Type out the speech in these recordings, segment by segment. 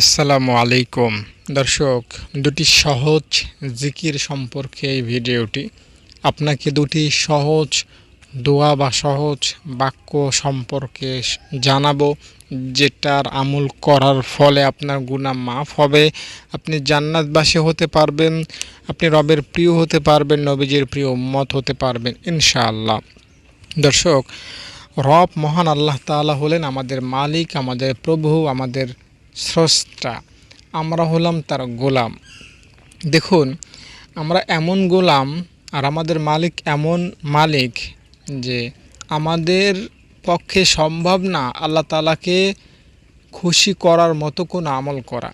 আসসালামু আলাইকুম। দর্শক, দুটি সহজ জিকির সম্পর্কে এই ভিডিওটি আপনাকে দুটি সহজ দোয়া বা সহজ বাক্য সম্পর্কে জানাব, যেটার আমল করার ফলে আপনার গুনাহ মাফ হবে। আপনি জান্নাতবাসী হতে পারবেন, আপনি রবের প্রিয় হতে পারবেন, নবীজির প্রিয় মত হতে পারবেন, ইনশাআল্লাহ। দর্শক, রব মহান আল্লাহ তাআলা হলেন আমাদের মালিক, আমাদের প্রভু, আমাদের স্রষ্টা। আমরা হলাম তার গোলাম। দেখুন, আমরা এমন গোলাম আর আমাদের মালিক এমন মালিক যে আমাদের পক্ষে সম্ভব না আল্লাহ তালাকে খুশি করার মতো কোনো আমল করা।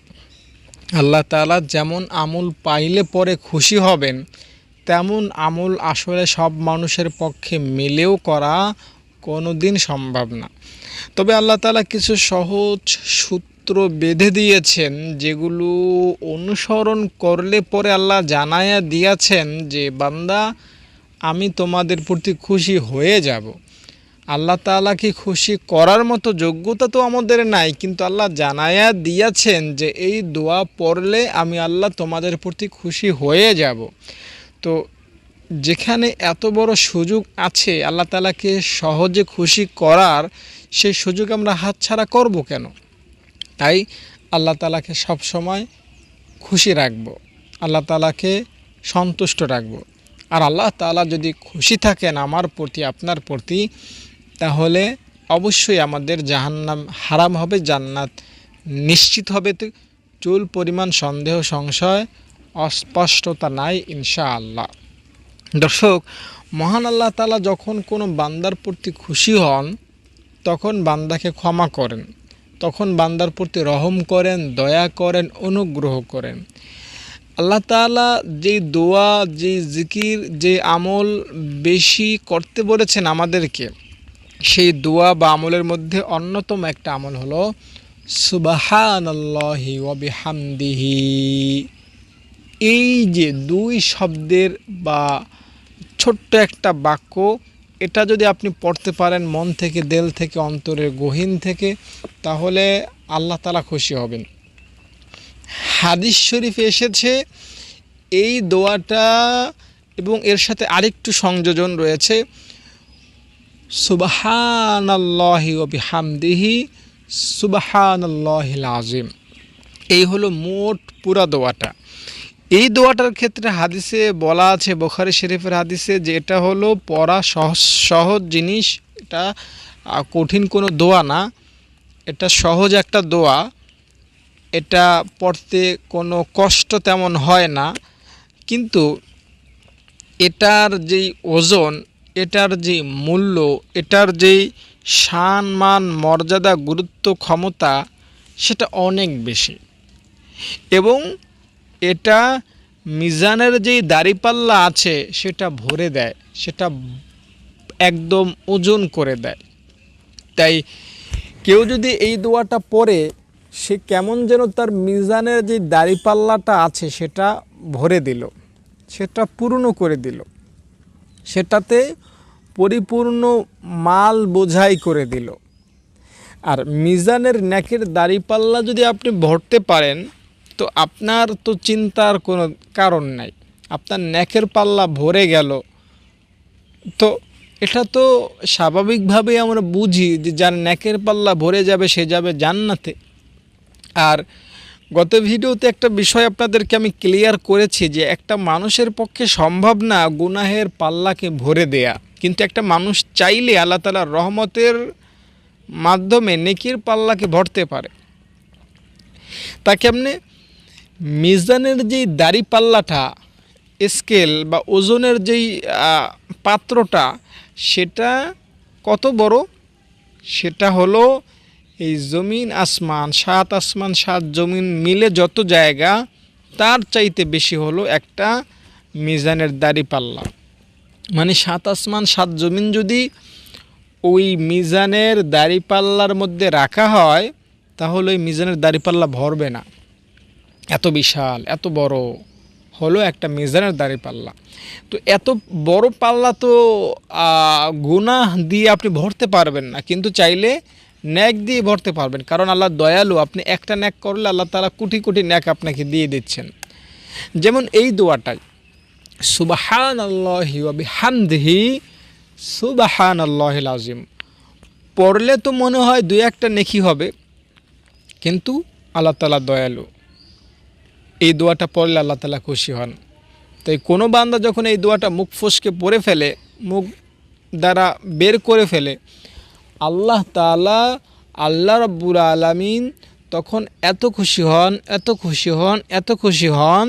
আল্লাহ তালা যেমন আমল পাইলে পরে খুশি হবেন, তেমন আমল আসলে সব মানুষের পক্ষে মিলেও করা কোনো দিন সম্ভব না। তবে আল্লাহ তালা কিছু সহজ সূত্র বেঁধে দিয়েছেন, যেগুলো অনুসরণ করলে পরে আল্লাহ জানায়া দিয়েছেন যে, বান্দা, আমি তোমাদের প্রতি খুশি হয়ে যাব। আল্লাহ তাআলাকে খুশি করার মতো যোগ্যতা তো আমাদের নাই, কিন্তু আল্লাহ জানায়া দিয়েছেন যে, এই দোয়া পড়লে আমি আল্লাহ তোমাদের প্রতি খুশি হয়ে যাব। তো, যেখানে এত বড় সুযোগ আছে আল্লাহ তালাকে সহজে খুশি করার, সেই সুযোগ আমরা হাতছাড়া করব কেন? তাই আল্লাহ তালাকে সবসময় খুশি রাখব। আল্লাহ তালাকে সন্তুষ্ট রাখব। আর আল্লাহ তালা যদি খুশি থাকেন আমার প্রতি, আপনার প্রতি, তাহলে অবশ্যই আমাদের জাহান্নাম হারাম হবে, জান্নাত নিশ্চিত হবে। চুল পরিমাণ, সন্দেহ, সংশয়, অস্পষ্টতা নাই ইনশাআল্লাহ। দর্শক, মহান আল্লাহ তালা যখন কোনো বান্দার প্রতি খুশি হন, তখন বান্দাকে ক্ষমা করেন। তখন বান্দার প্রতি রহম করেন, দয়া করেন, অনুগ্রহ করেন। আল্লাহ তাআলা যে দোয়া যে জিকির যে আমল বেশি করতে বলেছেন আমাদেরকে, সেই দোয়া বা আমলের মধ্যে অন্যতম একটা আমল হলো, সুবাহানাল্লাহি এই যে দুই শব্দের বা ছোট্ট একটা বাক্য এটা যদি আপনি পড়তে পারেন মন থেকে, দেল থেকে, অন্তরের গহীন থেকে, তাহলে আল্লাহ তালা খুশি হবেন। হাদিস শরীফে এসেছে, এই দোয়াটা এবং এর সাথে আরেকটু সংযোজন রয়েছে, সুবাহানাল্লাহি ওবিহামদিহি সুবাহানাল্লাহিল আজিম এই হলো মোট পুরা দোয়াটা। এই দোয়াটার ক্ষেত্রে হাদিসে বলা আছে, বোখারি শরীফের হাদিসে যে এটা হলো পড়া সহজ সহজ জিনিস। এটা কঠিন কোনো দোয়া না। এটা সহজ একটা দোয়া। এটা পড়তে কোনো কষ্ট তেমন হয় না। কিন্তু এটার যেই ওজন, এটার যে মূল্য, এটার যেই শান মান, মর্যাদা, গুরুত্ব, ক্ষমতা, সেটা অনেক বেশি। এবং এটা মিজানের যেই দাড়িপাল্লা আছে, সেটা ভরে দেয়, সেটা একদম ওজন করে দেয়। তাই কেউ যদি এই দোয়াটা পড়ে, সে কেমন যেন তার মিজানের যে দাড়িপাল্লাটা আছে, সেটা ভরে দিল, সেটা পূর্ণ করে দিল, সেটাতে পরিপূর্ণ মাল বোঝাই করে দিল। আর মিজানের ন্যাকের দাড়িপাল্লা যদি আপনি ভরতে পারেন তো আপনার তো চিন্তার কোনো কারণ নাই। আপনার ন্যাকের পাল্লা ভরে গেল। তো এটা তো স্বাভাবিকভাবেই আমরা বুঝি যে যার ন্যাকের পাল্লা ভরে যাবে, সে যাবে জান্নাতে। আর গত ভিডিওতে একটা বিষয় আপনাদেরকে আমি ক্লিয়ার করেছি যে একটা মানুষের পক্ষে সম্ভব না গুনাহের পাল্লাকে ভরে দেয়া। কিন্তু একটা মানুষ চাইলে আল্লাহ তালার রহমতের মাধ্যমে নেকির পাল্লাকে ভরতে পারে। তাকে কেমনে? মিজানের যেই দাড়ি পাল্লাটা স্কেল বা ওজনের যেই পাত্রটা, সেটা কত বড়? সেটা হলো এই জমিন আসমান, সাত আসমান, সাত জমিন মিলে যত জায়গা, তার চাইতে বেশি হলো একটা মিজানের দাড়ি পাল্লা। মানে সাত আসমান, সাত জমিন যদি ওই মিজানের দাড়িপাল্লার মধ্যে রাখা হয়, তাহলে ওই মিজানের দাড়িপাল্লা ভরবে না। এত বিশাল, এত বড়, হলো একটা মিজানের দাড়ি পাল্লা। তো এত বড় পাল্লা তো গুনাহ দিয়ে আপনি ভরতে পারবেন না। কিন্তু চাইলে ন্যাক দিয়ে ভরতে পারবেন। কারণ আল্লাহ দয়ালু, আপনি একটা ন্যাক করলে আল্লাহ তালা কোটি কোটি ন্যাক আপনাকে দিয়ে দিচ্ছেন। যেমন এই দোয়াটাই সুবাহান আল্লাহি হামদিহি সুবাহান আল্লাহ আজিম পড়লে তো মনে হয় দুই একটা নেকি হবে, কিন্তু আল্লাহ তালা দয়ালু। এই দোয়াটা পড়লে আল্লাহ তালা খুশি হন। তাই কোনো বান্দা যখন এই দোয়াটা মুখ ফসকে পড়ে ফেলে, মুখ দ্বারা বের করে ফেলে, আল্লাহ তালা আল্লাহ রব্বুল আলমিন তখন এত খুশি হন, এত খুশি হন, এত খুশি হন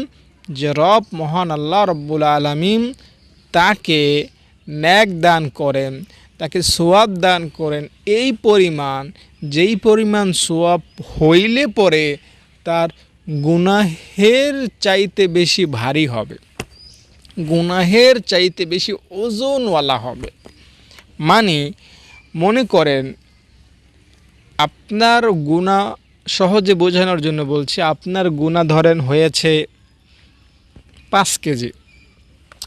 যে রব মহান আল্লাহ রব্বুল আলমিন তাকে ন্যাক দান করেন, তাকে সোয়াব দান করেন। এই পরিমাণ, যেই পরিমাণ সোয়াব হইলে পরে তার গুনাহের চাইতে বেশি ভারী হবে। গুনাহের চাইতে বেশি ওজনওয়ালা হবে। মানে মনে করেন, আপনার গুণা সহজে বোঝানোর জন্য বলছি, আপনার গুণা ধরেন হয়েছে পাঁচ কেজি।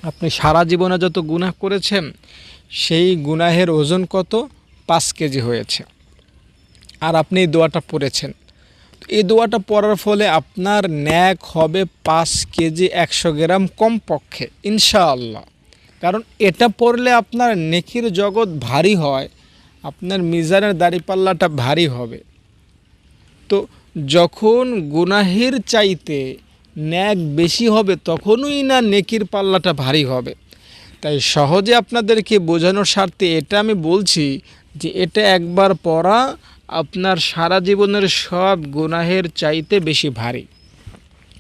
আপনি সারা জীবনে যত গুনাহ করেছেন, সেই গুনাহের ওজন কত? পাঁচ কেজি হয়েছে। আর আপনি দোয়াটা পড়েছেন। এই দোয়াটা পড়ার ফলে আপনার ন্যাক হবে পাঁচ কেজি একশো গ্রাম কমপক্ষে, ইনশাআল্লাহ। কারণ এটা পড়লে আপনার নেকির জগৎ ভারী হয়, আপনার মিজানের দাড়িপাল্লাটা ভারী হবে। তো যখন গুনাহের চাইতে ন্যাক বেশি হবে, তখনই না নেকির পাল্লাটা ভারী হবে। তাই সহজে আপনাদেরকে বোঝানোর স্বার্থে এটা আমি বলছি যে এটা একবার পড়া আপনার সারা জীবনের সব গুনাহের চাইতে বেশি ভারী।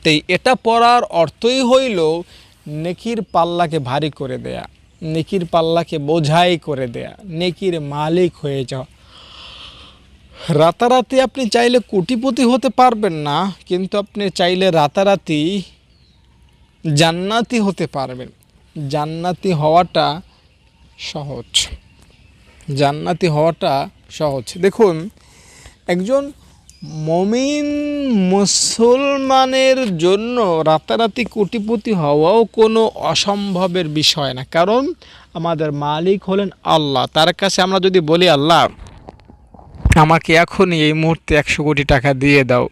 তাই এটা পড়ার অর্থই হইল নেকির পাল্লাকে ভারী করে দেয়া, নেকির পাল্লাকে বোঝাই করে দেয়া, নেকির মালিক হয়ে যাওয়া। রাতারাতি আপনি চাইলে কোটিপতি হতে পারবেন না, কিন্তু আপনি চাইলে রাতারাতি জান্নাতি হতে পারবেন। জান্নাতি হওয়াটা সহজ। জান্নাতি হওয়াটা সহজ। দেখুন, একজন মমিন মুসলমানের জন্য রাতারাতি কোটিপতি হওয়াও কোনো অসম্ভবের বিষয় না। কারণ আমাদের মালিক হলেন আল্লাহ। তার কাছে আমরা যদি বলি, আল্লাহ, আমাকে এখনই এই মুহূর্তে একশো কোটি টাকা দিয়ে দাও।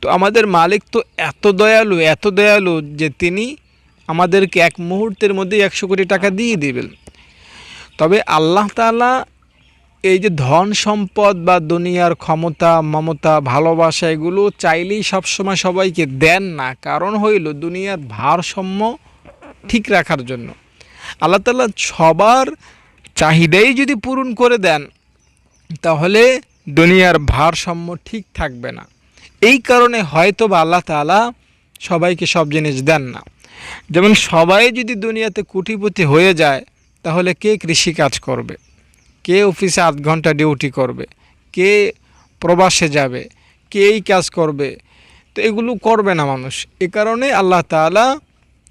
তো আমাদের মালিক তো এত দয়ালু এত দয়ালু যে তিনি আমাদেরকে এক মুহূর্তের মধ্যেই একশো কোটি টাকা দিয়ে দিবেন। তবে আল্লাহ তালা এই যে ধন সম্পদ বা দুনিয়ার ক্ষমতা, মমতা, ভালোবাসা, এগুলো চাইলেই সবসময় সবাইকে দেন না। কারণ হইল দুনিয়ার ভারসাম্য ঠিক রাখার জন্য। আল্লাহ তালা সবার চাহিদাই যদি পূরণ করে দেন, তাহলে দুনিয়ার ভারসাম্য ঠিক থাকবে না। এই কারণে হয়তো বা আল্লাহ তালা সবাইকে সব জিনিস দেন না। যেমন সবাই যদি দুনিয়াতে কুটিপতি হয়ে যায়, তাহলে কে কৃষি কাজ করবে? কে অফিসে আধ ঘণ্টা ডিউটি করবে? কে প্রবাসে যাবে? কে এই কাজ করবে? তো এগুলো করবে না মানুষ। এ কারণে আল্লাহ তালা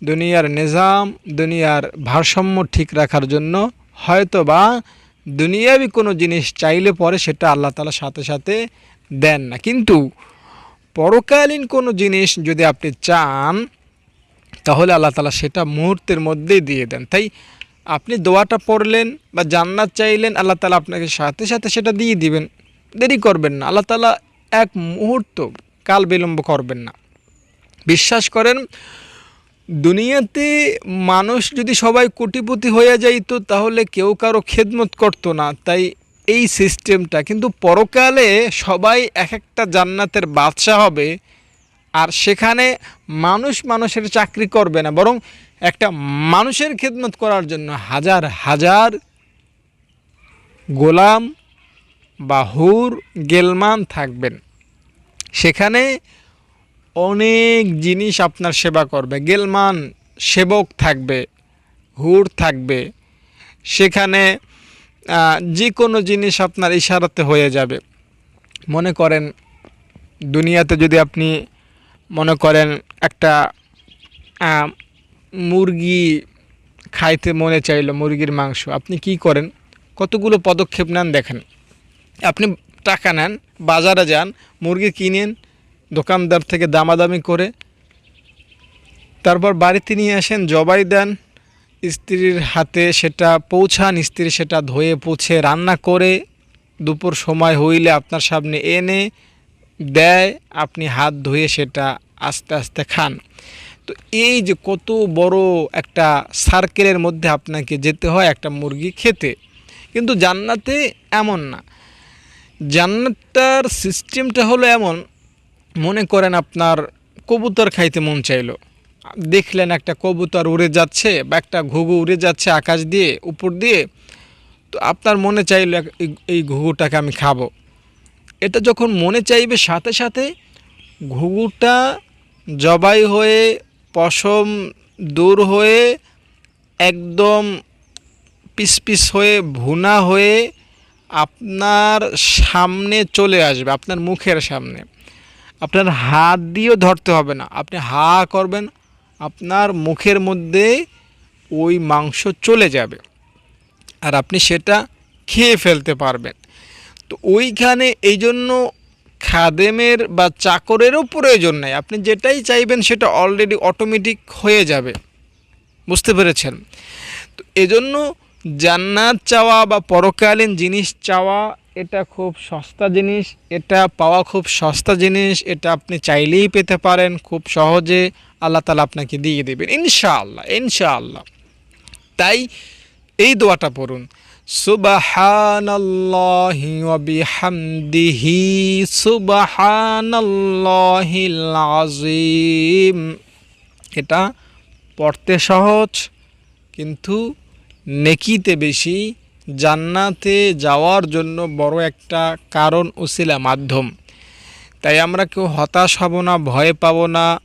দুনিয়ার নিজাম, দুনিয়ার ভারসাম্য ঠিক রাখার জন্য হয়তো বা দুনিয়াবি কোনো জিনিস চাইলে পরে সেটা আল্লাহ তালা সাথে সাথে দেন না। কিন্তু পরকালীন কোনো জিনিস যদি আপনি চান, তাহলে আল্লাহ তালা সেটা মুহূর্তের মধ্যেই দিয়ে দেন। তাই আপনি দোয়াটা পড়লেন বা জান্নাত চাইলেন, আল্লাহ তালা আপনাকে সাথে সাথে সেটা দিয়ে দিবেন। দেরি করবেন না। আল্লাহ তালা এক মুহূর্ত কাল বিলম্ব করবেন না। বিশ্বাস করেন, দুনিয়াতে মানুষ যদি সবাই কোটিপতি হয়ে যাইতো, তাহলে কেউ কারও খেদমত করতো না। তাই এই সিস্টেমটা কিন্তু পরকালে সবাই এক একটা জান্নাতের বাদশা হবে। আর সেখানে মানুষ মানুষের চাকরি করবে না, বরং একটা মানুষের খেদমত করার জন্য হাজার হাজার গোলাম বা হুর গেলমান থাকবেন। সেখানে অনেক জিনিস আপনার সেবা করবে, গেলমান সেবক থাকবে, হুর থাকবে। সেখানে যে কোনো জিনিস আপনার ইশারাতে হয়ে যাবে। মনে করেন, দুনিয়াতে যদি আপনি মনে করেন একটা মুরগি খাইতে মনে চাইলো মুরগির মাংস, আপনি কি করেন? কতগুলো পদক্ষেপ নেন দেখেন। আপনি টাকা নেন, বাজারে যান, মুরগি কিনেন, দোকানদার থেকে দামাদামি করে, তারপর বাড়িতে নিয়ে আসেন, জবাই দেন, স্ত্রীর হাতে সেটা পৌঁছান, স্ত্রী সেটা ধুয়ে পুছে রান্না করে, দুপুর সময় হইলে আপনার সামনে এনে দেয়, আপনি হাত ধুয়ে সেটা আস্তে আস্তে খান। তো এই যে কত বড় একটা সার্কেলের মধ্যে আপনাকে যেতে হয় একটা মুরগি খেতে। কিন্তু জান্নাতে এমন না। জান্নাতটার সিস্টেমটা হলো এমন, মনে করেন আপনার কবুতর খাইতে মন চাইলো। দেখলেন একটা কবুতর উড়ে যাচ্ছে বা একটা ঘুঘু উড়ে যাচ্ছে আকাশ দিয়ে, উপর দিয়ে, তো আপনার মনে চাইলো এই- এই ঘুঘুটাকে আমি খাব। এটা যখন মনে চাইবে সাথে সাথে, ঘুঘুটা জবাই হয়ে, পশম দূর হয়ে, একদম পিস পিস হয়ে, ভুনা হয়ে আপনার সামনে চলে আসবে, আপনার মুখের সামনে। আপনার হাত দিয়েও ধরতে হবে না। আপনি হা করবেন, আপনার মুখের মধ্যে ওই মাংস চলে যাবে। আর আপনি সেটা খেয়ে ফেলতে পারবেন। তো ওইখানে এই জন্য খাদেমের বা চাকরেরও প্রয়োজন নেই। আপনি যেটাই চাইবেন সেটা অলরেডি অটোমেটিক হয়ে যাবে। বুঝতে পেরেছেন? তো এজন্য জান্নাত চাওয়া বা পরকালীন জিনিস চাওয়া, এটা খুব সস্তা জিনিস, এটা পাওয়া খুব সস্তা জিনিস, এটা আপনি চাইলেই পেতে পারেন, খুব সহজে আল্লাহ তালা আপনাকে দিয়ে দেবেন। ইনশাআল্লাহ ইনশাআল্লাহ। তাই এই দোয়াটা পড়ুন। সুবাহানাল্লাহি ওয়া এটা পড়তে সহজ, কিন্তু নেকিতে বেশি, জান্নাতে যাওয়ার জন্য বড় একটা কারণ উসিলা মাধ্যম। তাই আমরা কেউ হতাশ হব না, ভয় পাবো না।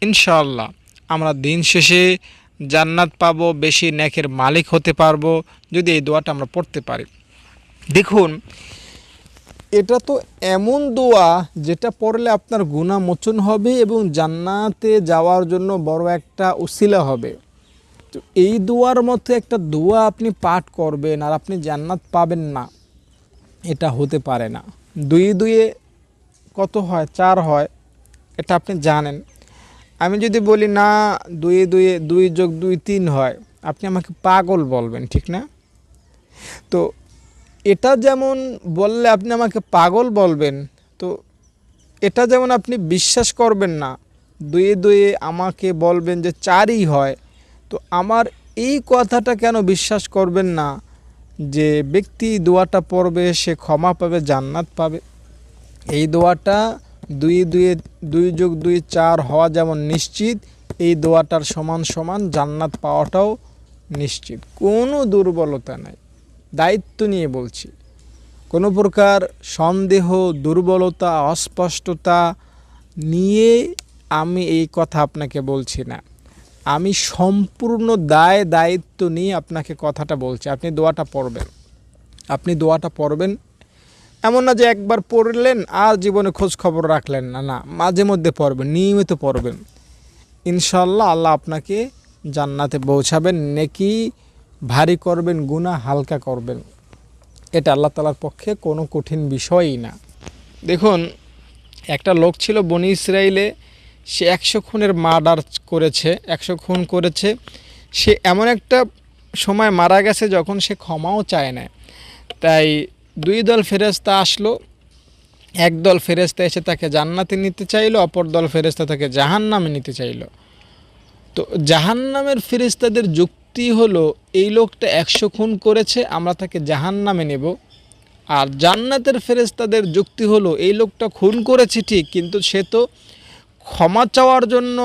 ইনশাআল্লাহ, আমরা দিন শেষে জান্নাত পাবো, বেশি নেকের মালিক হতে পারব, যদি এই দোয়াটা আমরা পড়তে পারি। দেখুন, এটা তো এমন দোয়া যেটা পড়লে আপনার গুণা মোচন হবে এবং জান্নাতে যাওয়ার জন্য বড় একটা উসিলা হবে। তো এই দোয়ার মতো একটা দোয়া আপনি পাঠ করবেন আর আপনি জান্নাত পাবেন না, এটা হতে পারে না। দুই দুয়ে কত হয়? চার হয়, এটা আপনি জানেন। আমি যদি বলি, না, দুই দুয়ে দুই যোগ দুই তিন হয়, আপনি আমাকে পাগল বলবেন, ঠিক না? তো এটা যেমন বললে আপনি আমাকে পাগল বলবেন, তো এটা যেমন আপনি বিশ্বাস করবেন না দুয়ে দুয়ে আমাকে বলবেন যে চারই হয়, তো আমার এই কথাটা কেন বিশ্বাস করবেন না যে ব্যক্তি দোয়াটা পড়বে, সে ক্ষমা পাবে, জান্নাত পাবে? এই দোয়াটা দুই দুয়ে দুই যোগ দুই চার হওয়া যেমন নিশ্চিত, এই দোয়াটার সমান সমান জান্নাত পাওয়াটাও নিশ্চিত। কোনো দুর্বলতা নাই। দায়িত্ব নিয়ে বলছি। কোনো প্রকার সন্দেহ, দুর্বলতা, অস্পষ্টতা নিয়ে আমি এই কথা আপনাকে বলছি না। আমি সম্পূর্ণ দায়, দায়িত্ব নিয়ে আপনাকে কথাটা বলছি। আপনি দোয়াটা পড়বেন। আপনি দোয়াটা পড়বেন। এমন না যে একবার পড়লেন, আর জীবনে খোঁজ খবর রাখলেন না না, মাঝে মধ্যে পড়বেন, নিয়মিত পড়বেন। ইনশাল্লাহ আল্লাহ আপনাকে জান্নাতে পৌঁছাবেন, নেকি ভারী করবেন গুণা হালকা করবেন। এটা আল্লাহ তালার পক্ষে কোনো কঠিন বিষয়ই না। দেখুন, একটা লোক ছিল বনি ইসরায়েলে সে একশো খুনের মার্ডার করেছে, একশো খুন করেছে। সে এমন একটা সময় মারা গেছে যখন সে ক্ষমাও চায় না। তাই দুই দল ফেরেস্তা আসলো, এক দল ফেরেস্তা এসে তাকে জান্নাতে নিতে চাইলো, অপর দল ফেরেস্তা তাকে জাহান নামে নিতে চাইলো। তো জাহান নামের ফেরেস্তাদের যুক্তি হলো, এই লোকটা একশো খুন করেছে, আমরা তাকে জাহান নামে নেব। আর জান্নাতের ফেরেস্তাদের যুক্তি হলো, এই লোকটা খুন করেছে ঠিক, কিন্তু সে তো ক্ষমা চাওয়ার জন্য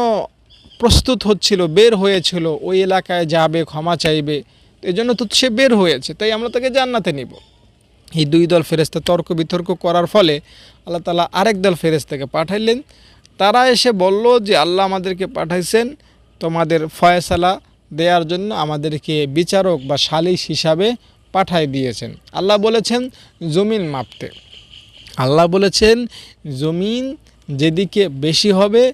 প্রস্তুত হচ্ছিল, বের হয়েছিল, ওই এলাকায় যাবে, ক্ষমা চাইবে এই জন্য তো সে বের হয়েছে, তাই আমরা তাকে জান্নাতে নিব। এই দুই দল ফেরেস্তা তর্ক বিতর্ক করার ফলে আল্লাহ তালা আরেক দল ফেরেস্তাকে পাঠাইলেন। তারা এসে বলল যে, আল্লাহ আমাদেরকে পাঠাইছেন তোমাদের ফয়সালা দেওয়ার জন্য আমাদেরকে বিচারক বা সালিশ হিসাবে পাঠাই দিয়েছেন। আল্লাহ বলেছেন, জমিন মাপতে। আল্লাহ বলেছেন, জমিন যেদিকে বেশি হবে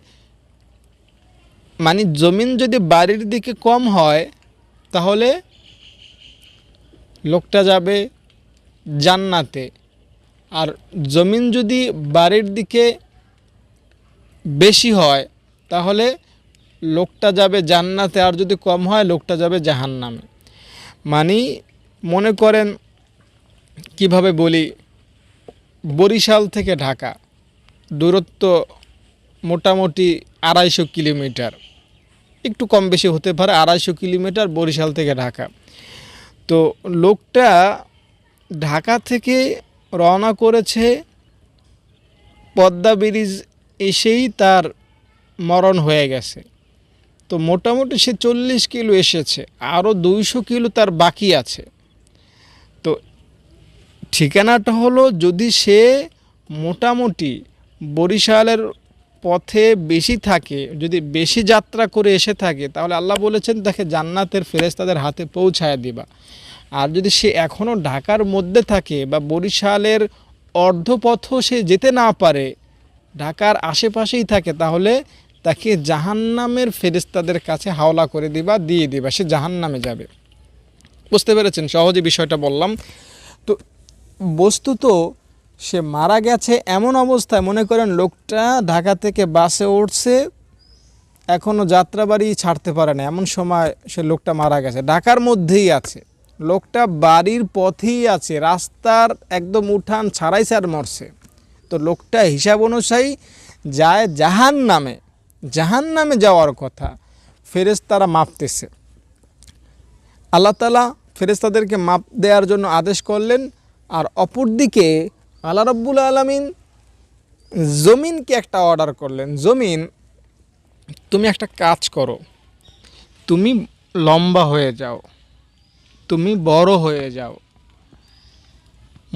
মানে জমিন যদি বাড়ির দিকে কম হয়, তাহলে লোকটা যাবে জান্নাতে। আর জমিন যদি বাড়ির দিকে বেশি হয়, তাহলে লোকটা যাবে জান্নাতে, আর যদি কম হয়, লোকটা যাবে জাহান্নামে। মানে মনে করেন, কীভাবে বলি, বরিশাল থেকে ঢাকা, দূরত্ব মোটামুটি আড়াইশো কিলোমিটার। একটু কম বেশি হতে পারে, আড়াইশো কিলোমিটার বরিশাল থেকে ঢাকা। তো লোকটা ঢাকা থেকে রওনা করেছে পদ্মা ব্রিজ এসেই তার মরণ হয়ে গেছে। তো মোটামুটি সে চল্লিশ কিলো এসেছে, আরও দুইশো কিলো তার বাকি আছে। তো ঠিকানাটা হলো যদি সে মোটামুটি বরিশালের পথে বেশি থাকে, যদি বেশি যাত্রা করে এসে থাকে, তাহলে আল্লাহ বলেছেন তাকে জান্নাতের ফেরেশতাদের হাতে পৌঁছায় দিবা। আর যদি সে এখনও ঢাকার মধ্যে থাকে বা বরিশালের অর্ধপথও সে যেতে না পারে, ঢাকার আশেপাশেই থাকে, তাহলে তাকে জাহান্নামের ফেরেশতাদের কাছে হাওলা করে দিবা, দিয়ে দিবা, সে জাহান্নামে যাবে। বুঝতে পেরেছেন? সহজে বিষয়টা বললাম। তো বস্তুত সে মারা গেছে এমন অবস্থায়, মনে করেন লোকটা ঢাকা থেকে বাসে উঠছে এখনও যাত্রাবাড়ি ছাড়তে পারে না, এমন সময় সে লোকটা মারা গেছে, ঢাকার মধ্যেই আছে। লোকটা বাড়ির পথেই আছে, রাস্তার একদম উঠান ছাড়াই স্যার মরছে। তো লোকটা হিসাব অনুযায়ী যায় জাহান নামে জাহান নামে যাওয়ার কথা। ফেরেশতারা মাপতেছে। আল্লাহ তালা ফেরেশতাদেরকে মাপ দেওয়ার জন্য আদেশ করলেন, আর অপরদিকে আল্লাহ রব্বুল আলমিন জমিনকে একটা অর্ডার করলেন। জমিন, তুমি একটা কাজ করো, তুমি লম্বা হয়ে যাও। তুমি বড় হয়ে যাও।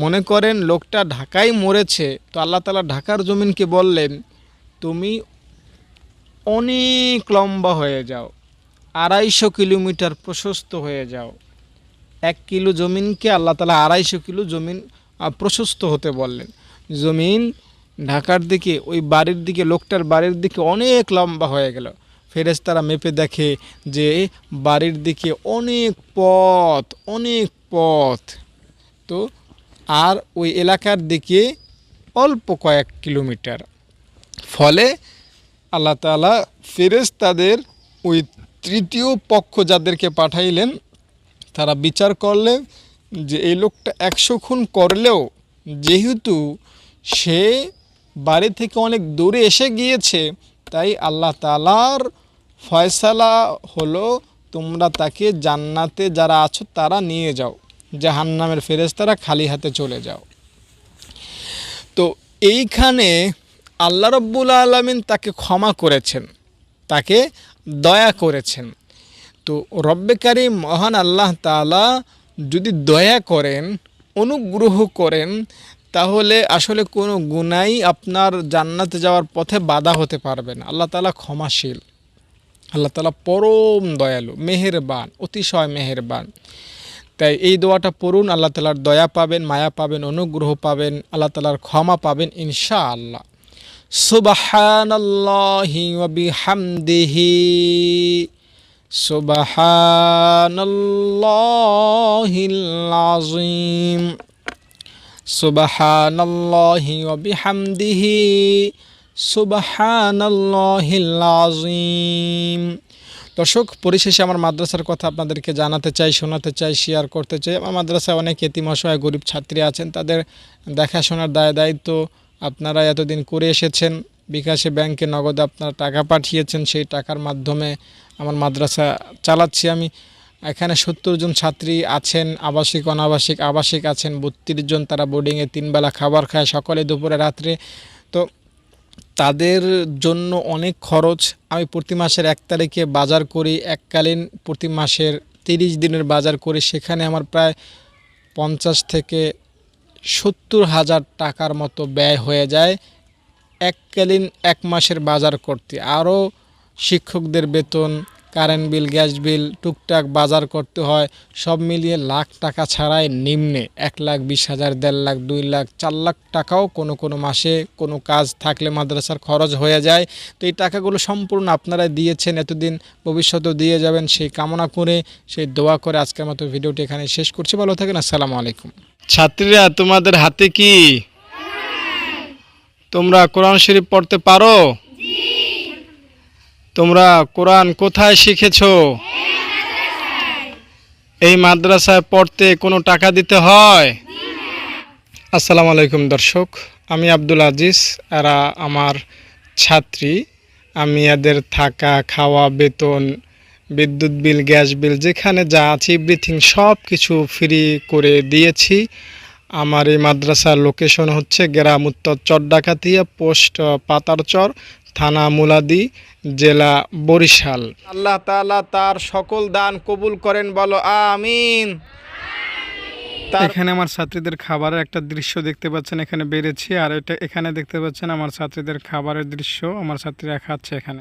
মনে করেন লোকটা ঢাকায় মরেছে, তো আল্লাহ তালা ঢাকার জমিনকে বললেন, তুমি অনেক লম্বা হয়ে যাও, আড়াইশো কিলোমিটার প্রশস্ত হয়ে যাও। এক কিলো জমিনকে আল্লাহ তালা আড়াইশো কিলো জমিন প্রশস্ত হতে বললেন। জমিন ঢাকার দিকে, ওই বাড়ির দিকে, লোকটার বাড়ির দিকে অনেক লম্বা হয়ে গেল। ফেরেশতারা মেপে দেখে যে বাড়ির দিকে অনেক পথ অনেক পথ। তো আর ওই এলাকার দিকে অল্প কয়েক কিলোমিটার। ফলে আল্লাহ তালা ফেরেস তাদের ওই তৃতীয় পক্ষ যাদেরকে পাঠাইলেন, তারা বিচার করলেন যে এই লোকটা একশো খুন করলেও যেহেতু সে বাড়ি থেকে অনেক দূরে এসে গিয়েছে তাই আল্লাহ তালার ফয়সালা হলো তোমরা তাকে জান্নাতে যারা আছো তারা নিয়ে যাও। জাহান্নামের ফেরেশতারা খালি হাতে চলে যাও। তো এইখানে আল্লাহ রব্বুল আলমিন তাকে ক্ষমা করেছেন, তাকে দয়া করেছেন। তো রব্বে কারিম মহান আল্লাহ তাআলা যদি দয়া করেন, অনুগ্রহ করেন তাহলে আসলে কোনো গুনাই আপনার জান্নাতে যাওয়ার পথে বাধা হতে পারবে না। আল্লাহ তাআলা ক্ষমাশীল। আল্লাহ তালা পরম দয়ালু, মেহেরবান, অতিশয় মেহেরবান। তাই এই দোয়াটা পড়ুন, আল্লাহ তালার দয়া পাবেন, মায়া পাবেন, অনুগ্রহ পাবেন, আল্লাহ তালার ক্ষমা পাবেন ইনশা আল্লাহ সুবাহানাল্লাহি ওয়া সুবহানাল্লাহি ওয়া বিহামদিহি দর্শক, পরিশেষে আমার মাদ্রাসার কথা আপনাদেরকে জানাতে চাই, শোনাতে চাই শেয়ার করতে চাই। আমার মাদ্রাসায় অনেক এতিম, অসহায়, গরিব ছাত্রী আছেন। তাদের দেখাশোনার দায় দায়িত্ব আপনারা এতদিন করে এসেছেন। বিকাশে ব্যাংকে নগদে আপনারা টাকা পাঠিয়েছেন। সেই টাকার মাধ্যমে আমার মাদ্রাসা চালাচ্ছি আমি। এখানে সত্তর জন ছাত্রী আছেন, আবাসিক, অনাবাসিক, আবাসিক আছেন, বত্রিশ জন তারা বোর্ডিংয়ে তিনবেলা খাবার খায় সকালে, দুপুরে, রাত্রে। তো তাদের জন্য অনেক খরচ। আমি প্রতি মাসের এক তারিখে বাজার করি, এককালীন প্রতি মাসের তিরিশ দিনের বাজার করি। সেখানে আমার প্রায় পঞ্চাশ থেকে সত্তর হাজার টাকার মতো ব্যয় হয়ে যায় এককালীন এক মাসের বাজার করতে। আরও শিক্ষকদের বেতন কারেন্ট বিল, গ্যাস বিল, টুকটাক বাজার করতে হয়, সব মিলিয়ে লাখ টাকা ছাড়াই নিম্নে এক লাখ বিশ হাজার, দেড় লাখ, দুই লাখ, চার লাখ টাকাও কোনো কোনো মাসে কোনো কাজ থাকলে মাদ্রাসার খরচ হয়ে যায়। তো এই টাকাগুলো সম্পূর্ণ আপনারা দিয়েছেন, এতদিন ভবিষ্যতেও দিয়ে যাবেন সেই কামনা করে, সেই দোয়া করে আজকের মতো ভিডিওটি এখানে শেষ করছি। ভালো থাকেন, আসসালামু আলাইকুম। ছাত্রীরা, তোমাদের হাতে কি? তোমরা কোরআন শরীফ পড়তে পারো? তোমরা কোরআন কোথায় শিখেছ? এই মাদ্রাসায় পড়তে কোনো টাকা দিতে হয়? আসসালামু আলাইকুম দর্শক, আমি আব্দুল আজিজ, এরা আমার ছাত্রী। আমি এদের থাকা, খাওয়া, বেতন, বিদ্যুৎ বিল, গ্যাস বিল, যেখানে যা আছে এভরিথিং সব কিছু ফ্রি করে দিয়েছি। আমার এই মাদ্রাসার লোকেশন হচ্ছে গ্রাম উত্তর চরডাকাতিয়া পোস্ট পাতারচর থানা মুলাদি জেলা বরিশাল। আল্লাহ তালা তার সকল দান কবুল করেন বলো আমিন। এখানে আমার ছাত্রীদের খাবারের একটা দৃশ্য দেখতে পাচ্ছেন এখানে বেড়েছি আর এটা এখানে দেখতে পাচ্ছেন আমার ছাত্রীদের খাবারের দৃশ্য আমার ছাত্রীরা খাচ্ছে এখানে।